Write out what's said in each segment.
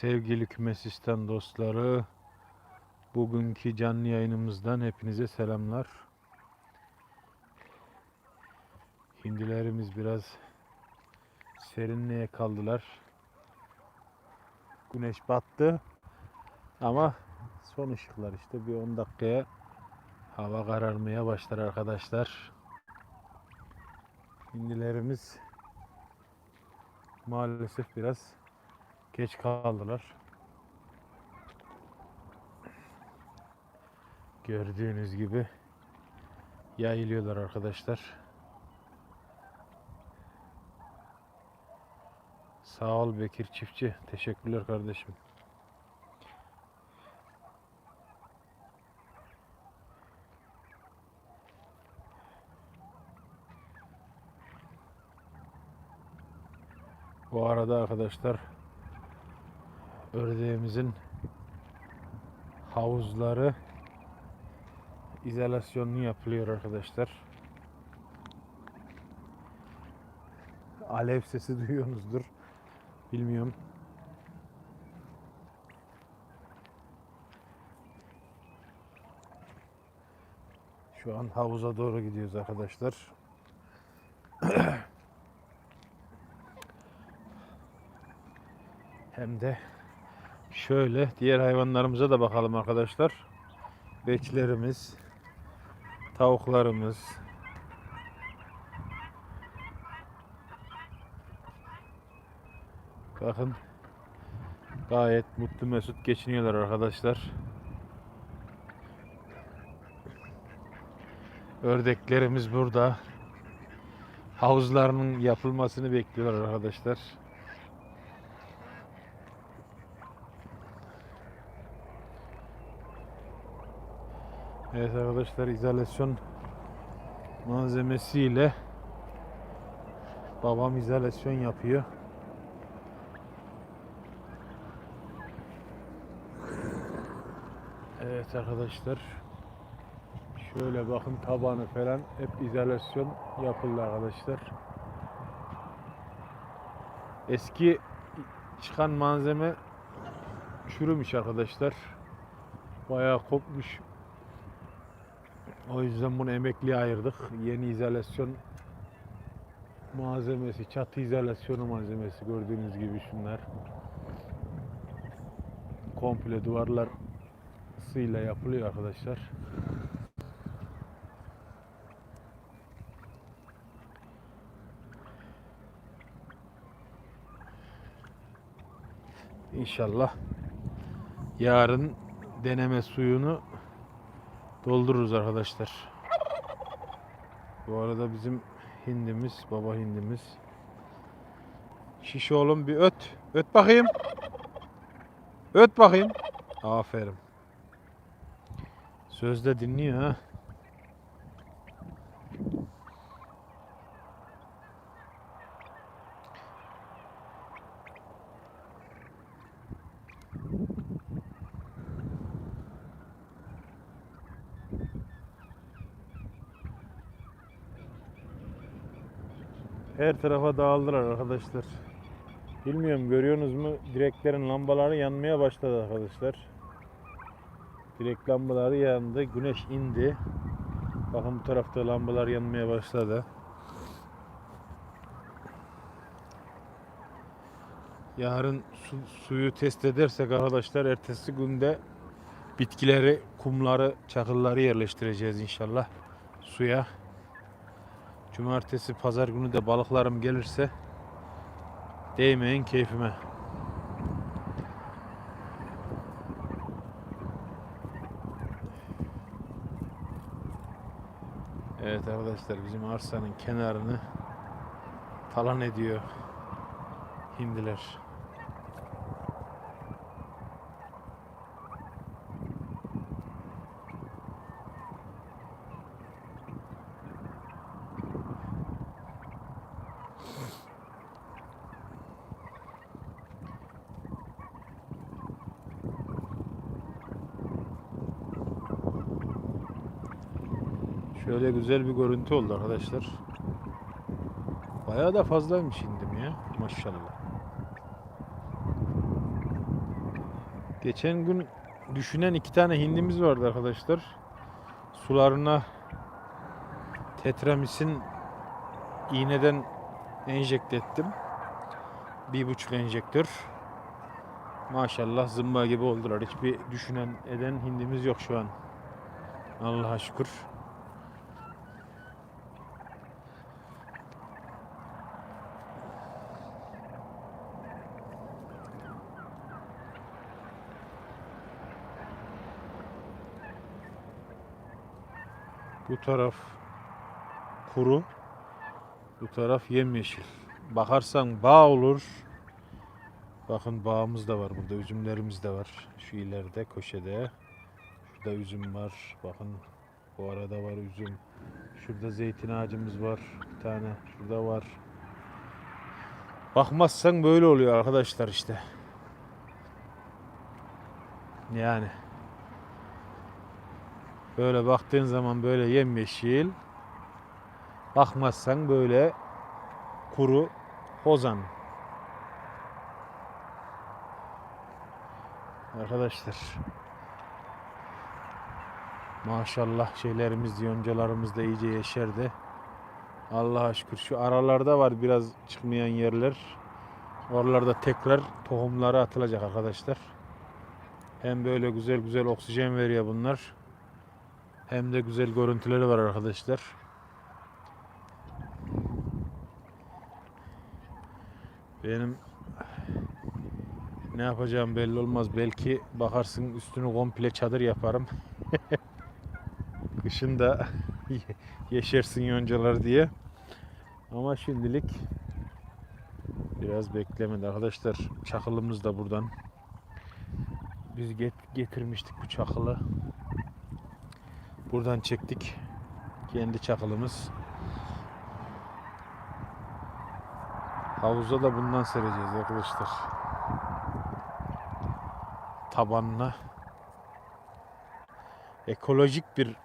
Sevgili Kümesistan dostları, bugünkü canlı yayınımızdan hepinize selamlar. Hindilerimiz biraz serinliğe kaldılar. Güneş battı ama son ışıklar işte bir 10 dakikaya hava kararmaya başlar arkadaşlar. Hindilerimiz maalesef biraz geç kaldılar. Gördüğünüz gibi yayılıyorlar arkadaşlar. Sağ ol Bekir Çiftçi. Teşekkürler kardeşim. Bu arada arkadaşlar ördeğimizin havuzları izolasyonlu yapılıyor arkadaşlar. Alev sesi duyuyorsunuzdur. Bilmiyorum. Şu an havuza doğru gidiyoruz arkadaşlar. Hem de şöyle diğer hayvanlarımıza da bakalım arkadaşlar. Beçlerimiz, tavuklarımız, Bakın gayet mutlu mesut geçiniyorlar arkadaşlar. Ördeklerimiz burada. Havuzlarının yapılmasını bekliyorlar arkadaşlar. Evet arkadaşlar izolasyon malzemesiyle babam izolasyon yapıyor. Evet arkadaşlar. Şöyle bakın tabanı falan hep izolasyon yapıldı arkadaşlar. Eski çıkan malzeme çürümüş arkadaşlar. Bayağı kopmuş. O yüzden bunu emekliye ayırdık. Yeni izolasyon malzemesi, çatı izolasyonu malzemesi gördüğünüz gibi şunlar. Komple duvarlar ısıyla yapılıyor arkadaşlar. İnşallah yarın deneme suyunu doldururuz arkadaşlar. Bu arada bizim hindimiz, baba hindimiz. Şiş oğlum bir öt. Öt bakayım. Öt bakayım. Aferin. Sözde dinliyor ha. Tarafa dağıldılar arkadaşlar. Bilmiyorum görüyorsunuz mu? Direklerin lambaları yanmaya başladı arkadaşlar. Direk lambaları yandı. Güneş indi. Bakın bu tarafta lambalar yanmaya başladı. Yarın su, suyu test edersek arkadaşlar ertesi günde bitkileri, kumları, çakılları yerleştireceğiz inşallah suya. Cumartesi, pazar günü de balıklarım gelirse değmeyin keyfime. Evet arkadaşlar bizim arsanın kenarını talan ediyor hindiler. Şöyle güzel bir görüntü oldu arkadaşlar. Bayağı da fazlaymış indim ya. Maşallah. Geçen gün düşünen iki tane hindimiz vardı arkadaşlar. Sularına tetramisin iğneden enjekte ettim. Bir buçuk enjektör. Maşallah zımba gibi oldular. Hiçbir düşünen eden hindimiz yok şu an. Allah'a şükür. Bu taraf kuru. Bu taraf yemyeşil. Bakarsan bağ olur. Bakın bağımız da var burada. Üzümlerimiz de var. Şu ileride köşede. Şurada üzüm var. Bakın bu arada var üzüm. Şurada zeytin ağacımız var. Bir tane. Şurada var. Bakmazsan böyle oluyor arkadaşlar işte. Yani. Böyle baktığın zaman böyle yemyeşil. Bakmazsan böyle kuru hozan. Arkadaşlar. Maşallah şeylerimiz, yoncalarımız da iyice yeşerdi. Allah'a şükür şu aralarda var biraz çıkmayan yerler. Oralarda tekrar tohumları atılacak arkadaşlar. Hem böyle güzel güzel oksijen veriyor bunlar. Hem de güzel görüntüleri var arkadaşlar. Benim ne yapacağım belli olmaz. Belki bakarsın üstünü komple çadır yaparım. Kışın da yeşersin yoncalar diye. Ama şimdilik biraz beklemedi arkadaşlar. Çakılımız da buradan. Biz get- getirmiştik bu çakılı. Buradan çektik. Kendi çakılımız. Havuzda da bundan sereceğiz arkadaşlar. Tabanına ekolojik bir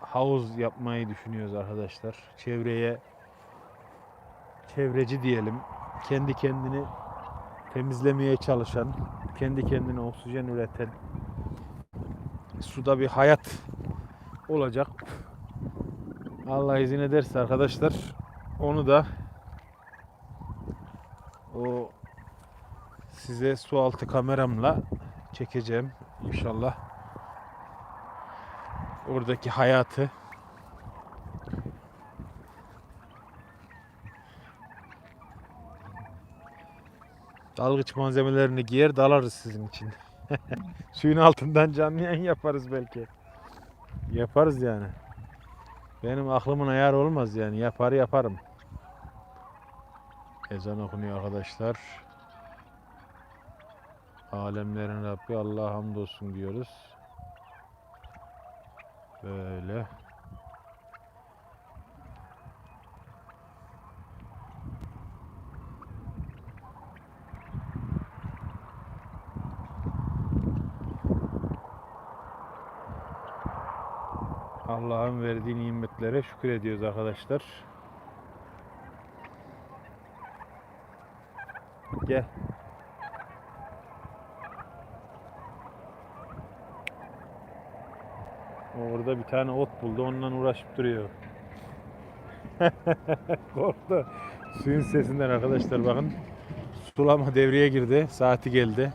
havuz yapmayı düşünüyoruz arkadaşlar. Çevreye çevreci diyelim. Kendi kendini temizlemeye çalışan, kendi kendine oksijen üreten suda bir hayat olacak. Allah izin ederse arkadaşlar onu da o size su altı kameramla çekeceğim inşallah. Oradaki hayatı dalgıç malzemelerini giyer dalarız sizin için. Suyun altından canlı yayın yaparız belki. Yaparız yani. Benim aklımın ayarı olmaz yani. Yapar yaparım. Ezan okunuyor arkadaşlar. Alemlerin Rabbi Allah'a hamdolsun diyoruz. Böyle. Allah'ın verdiği nimetlere şükür ediyoruz arkadaşlar. Gel. Orada bir tane ot buldu. Onunla uğraşıp duruyor. Korktu. Suyun sesinden arkadaşlar bakın. Sulama devreye girdi. Saati geldi.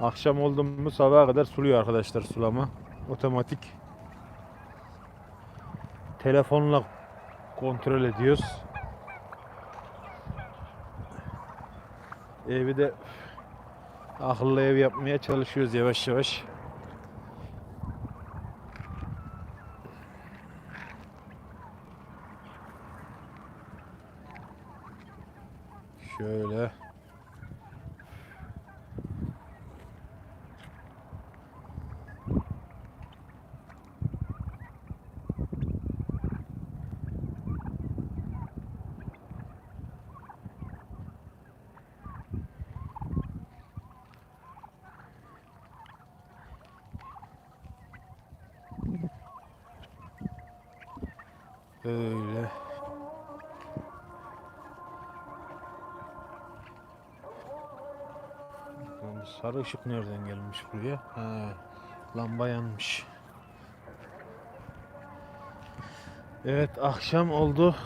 Akşam oldu mu sabaha kadar suluyor arkadaşlar sulama. Otomatik. Telefonla kontrol ediyoruz. Evi de akıllı ev yapmaya çalışıyoruz yavaş yavaş. Şöyle. Böyle. Sarı ışık nereden gelmiş buraya? Ha, lamba yanmış. Evet akşam oldu.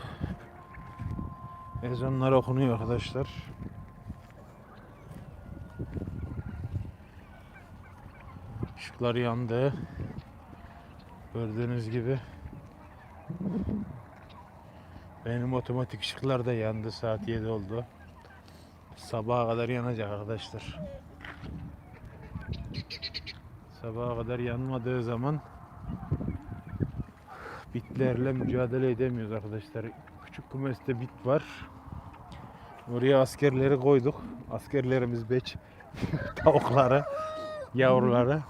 Ezanlar okunuyor arkadaşlar. Işıklar yandı. Gördüğünüz gibi. Benim otomatik ışıklar da yandı. Saat 7 oldu. Sabaha kadar yanacak arkadaşlar. Sabaha kadar yanmadığı zaman bitlerle mücadele edemiyoruz arkadaşlar. Küçük kumeste bit var. Oraya askerleri koyduk. Askerlerimiz beç tavukları, yavruları.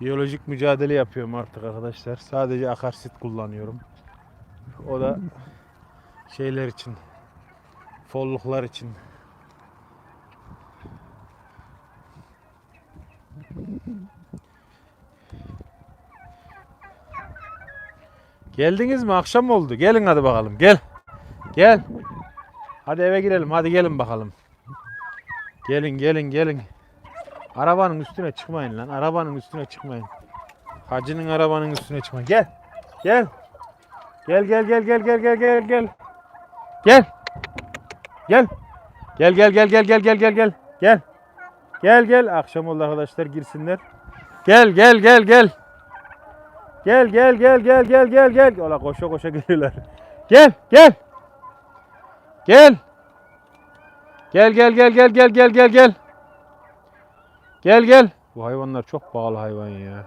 Biyolojik mücadele yapıyorum artık arkadaşlar. Sadece akarsit kullanıyorum. O da şeyler için, folluklar için. Geldiniz mi? Akşam oldu. Gelin hadi bakalım. Gel. Gel. Hadi eve girelim. Hadi gelin bakalım. Gelin gelin gelin. Arabanın üstüne çıkmayın lan. Arabanın üstüne çıkmayın. Hacının arabanın üstüne çıkmayın. Gel. Gel. Gel gel gel gel gel gel gel gel. Gel. Gel. Gel gel gel gel gel gel gel gel. Gel. Gel gel. Akşam oldu arkadaşlar girsinler. Gel gel gel gel. Gel gel gel gel gel gel gel. Ola koşa koşa geliyorlar. Gel gel. Gel. Gel gel gel gel gel gel gel gel. Gel gel. Bu hayvanlar çok pahalı hayvan ya.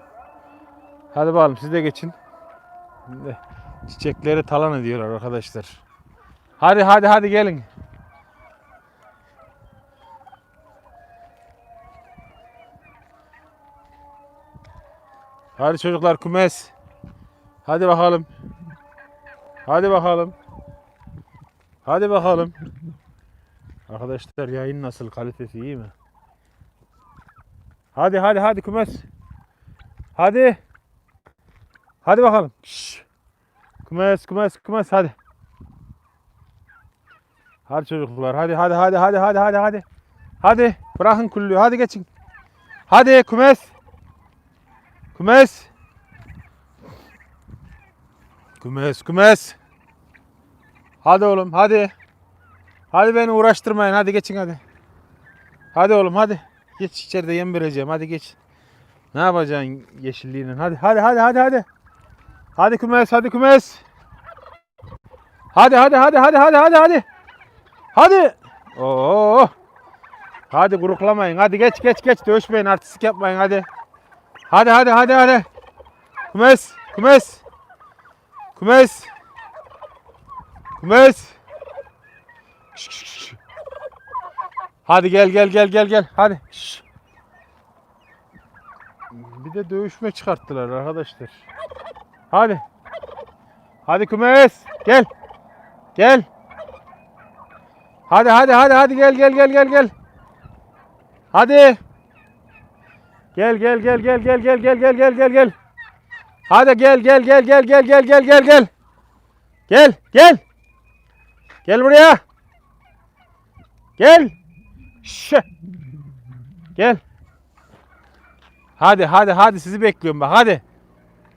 Hadi bakalım siz de geçin. Çiçekleri talan ediyorlar arkadaşlar. Hadi hadi hadi gelin. Hadi çocuklar kümes. Hadi bakalım. Hadi bakalım. Hadi bakalım. Arkadaşlar yayın nasıl? Kalitesi iyi mi? Hadi hadi hadi kümes. Hadi. Hadi bakalım. Şşş. Kümes kümes kümes hadi. Hadi çocuklar hadi hadi hadi hadi hadi hadi hadi. Hadi bırakın kulluğu hadi geçin. Hadi kümes. Kümes. Kümes kümes. Hadi oğlum hadi. Hadi beni uğraştırmayın hadi geçin hadi. Hadi oğlum hadi. Geç içeride yem vereceğim hadi geç. Ne yapacaksın yeşilliğinin? Hadi hadi hadi hadi hadi. Hadi kümes hadi kümes. Hadi hadi hadi hadi hadi hadi hadi. Hadi. Oo. Hadi gruplamayın. Hadi geç geç geç dövüşmeyin artistik yapmayın hadi. Hadi hadi hadi hadi. Kümes. Şş, şş, şş. Hadi gel gel gel gel gel. Hadi. Şş. Bir de dövüşme çıkarttılar arkadaşlar. Hadi. Hadi kümes. Gel. Gel. Hadi hadi hadi hadi gel gel gel gel gel. Hadi. Gel gel gel gel gel gel gel gel gel gel gel. Hadi gel gel gel gel gel gel gel gel gel. Gel gel. Gel buraya. Gel. Şş. Gel. Hadi hadi hadi sizi bekliyorum bak hadi.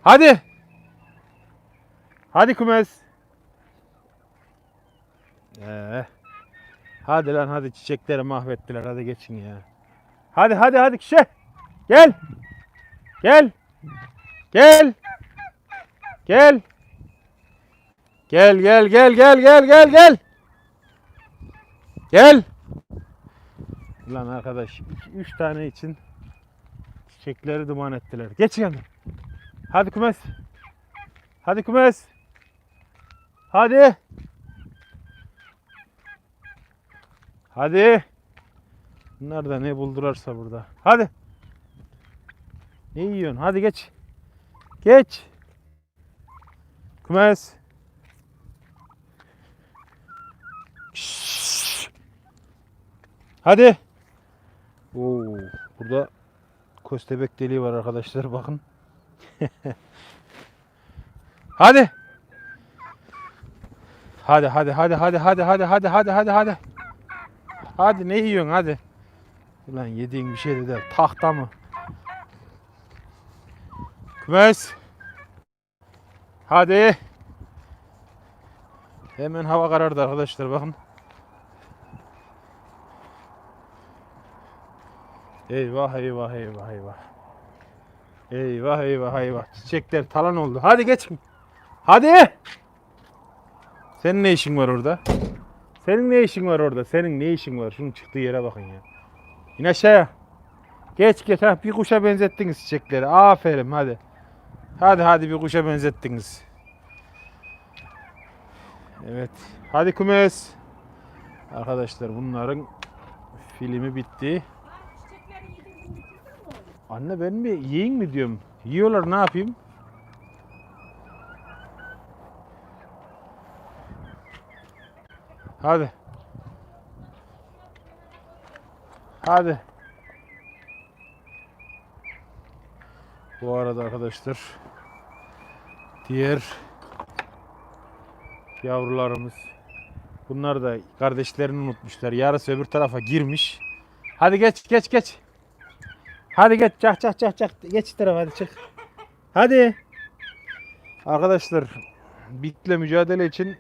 Hadi. Hadi kümes. Ee, hadi lan hadi çiçekleri mahvettiler hadi geçin ya. Hadi hadi hadi kişi. Gel. Gel. Gel. Gel. Gel gel gel gel gel gel gel. Gel. Lan arkadaş 3 tane için çiçekleri duman ettiler. Geç yanına. Hadi kümes. Hadi kümes. Hadi. Hadi. Bunlar da ne buldurarsa burada. Hadi. Ne yiyorsun? Hadi geç. Geç. Kümes. Şşş. Hadi. Oo, burada köstebek deliği var arkadaşlar bakın. hadi. Hadi hadi hadi hadi hadi hadi hadi hadi hadi hadi. Hadi ne yiyorsun hadi. Ulan yediğin bir şey de der. Tahta mı? Kümes. Hadi. Hemen hava karardı arkadaşlar bakın. Eyvah eyvah eyvah eyvah. Eyvah eyvah eyvah. Çiçekler talan oldu. Hadi geç. Hadi. Senin ne işin var orada? Senin ne işin var orada? Senin ne işin var? Şunun çıktığı yere bakın ya. İn aşağıya. Geç geç. Ha, bir kuşa benzettiniz çiçekleri. Aferin hadi. Hadi hadi bir kuşa benzettiniz. Evet. Hadi kümes. Arkadaşlar bunların filmi bitti. Anne ben mi yiyin mi diyorum. Yiyorlar ne yapayım? Hadi. Hadi. Bu arada arkadaşlar diğer yavrularımız bunlar da kardeşlerini unutmuşlar. Yarısı öbür tarafa girmiş. Hadi geç geç geç. Hadi geç çak çak çak çak geç tarafa hadi çık. Hadi. Arkadaşlar bitle mücadele için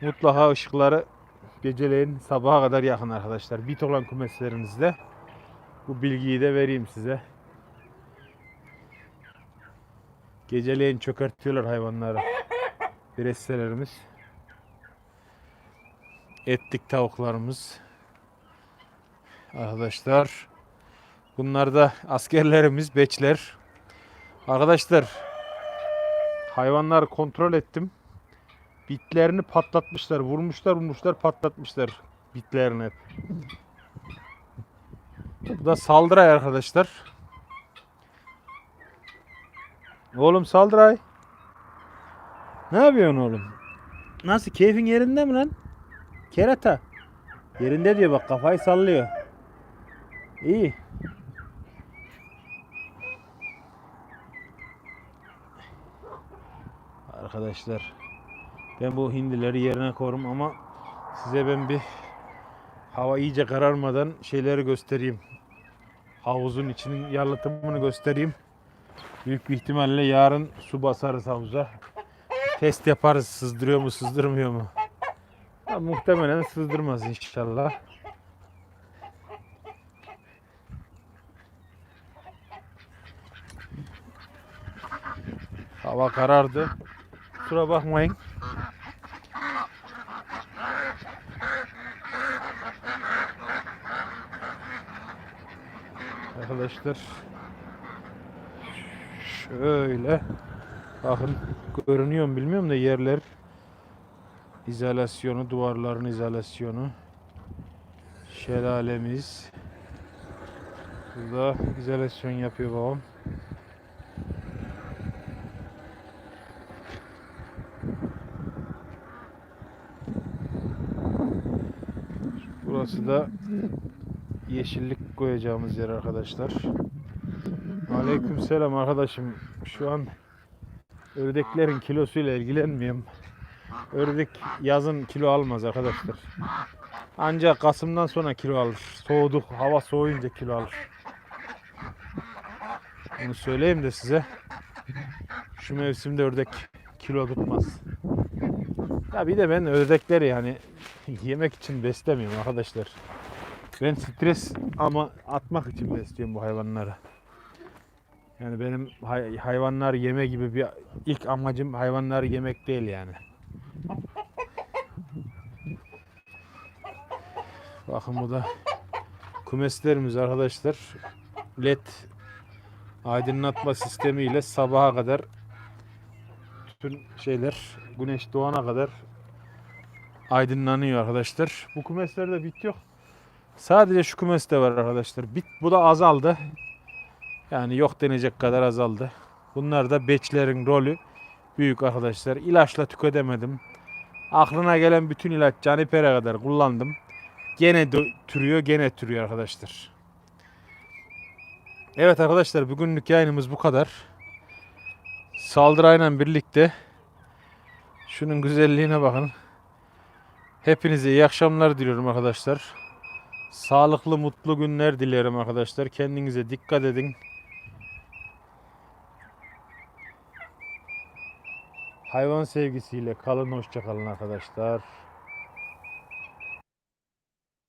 mutlaka ışıkları geceleyin sabaha kadar yakın arkadaşlar. Bit olan kumeslerinizde bu bilgiyi de vereyim size. Geceleyin çökertiyorlar hayvanları. Bireyselerimiz. Etlik tavuklarımız. Arkadaşlar Bunlar da askerlerimiz, beçler. Arkadaşlar hayvanları kontrol ettim. Bitlerini patlatmışlar. Vurmuşlar, vurmuşlar, patlatmışlar bitlerini hep. Bu da saldıray arkadaşlar. Oğlum saldıray. Ne yapıyorsun oğlum? Nasıl keyfin yerinde mi lan? Kerata. Yerinde diyor bak kafayı sallıyor. İyi. Arkadaşlar ben bu hindileri yerine korum ama size ben bir hava iyice kararmadan şeyleri göstereyim. Havuzun içinin yalıtımını göstereyim. Büyük bir ihtimalle yarın su basarız havuza. Test yaparız sızdırıyor mu sızdırmıyor mu. Ha, muhtemelen sızdırmaz inşallah. Hava karardı. Kusura bakmayın. Arkadaşlar şöyle. Bakın görünüyor mu bilmiyorum da yerler izolasyonu duvarların izolasyonu. Şelalemiz. Burada izolasyon yapıyor babam. Burası da yeşillik koyacağımız yer arkadaşlar. Aleykümselam arkadaşım. Şu an ördeklerin kilosuyla ilgilenmiyorum. Ördek yazın kilo almaz arkadaşlar. Ancak Kasım'dan sonra kilo alır. Soğuduk, hava soğuyunca kilo alır. Bunu söyleyeyim de size. Şu mevsimde ördek kilo tutmaz. Ya bir de ben ördekleri yani yemek için beslemiyorum arkadaşlar. Ben stres ama atmak için besliyorum bu hayvanları. Yani benim hay- hayvanlar yeme gibi bir ilk amacım hayvanları yemek değil yani. Bakın bu da kumeslerimiz arkadaşlar. LED aydınlatma sistemiyle sabaha kadar bütün şeyler güneş doğana kadar aydınlanıyor arkadaşlar. Bu kümeslerde bit yok. Sadece şu kümeste var arkadaşlar. Bit bu da azaldı. Yani yok denecek kadar azaldı. Bunlar da beçlerin rolü büyük arkadaşlar. İlaçla tüketemedim. Aklına gelen bütün ilaç canipere kadar kullandım. Gene türüyor, gene türüyor arkadaşlar. Evet arkadaşlar bugünlük yayınımız bu kadar. Saldırayla birlikte şunun güzelliğine bakın. Hepinize iyi akşamlar diliyorum arkadaşlar. Sağlıklı, mutlu günler dilerim arkadaşlar. Kendinize dikkat edin. Hayvan sevgisiyle kalın, hoşça kalın arkadaşlar.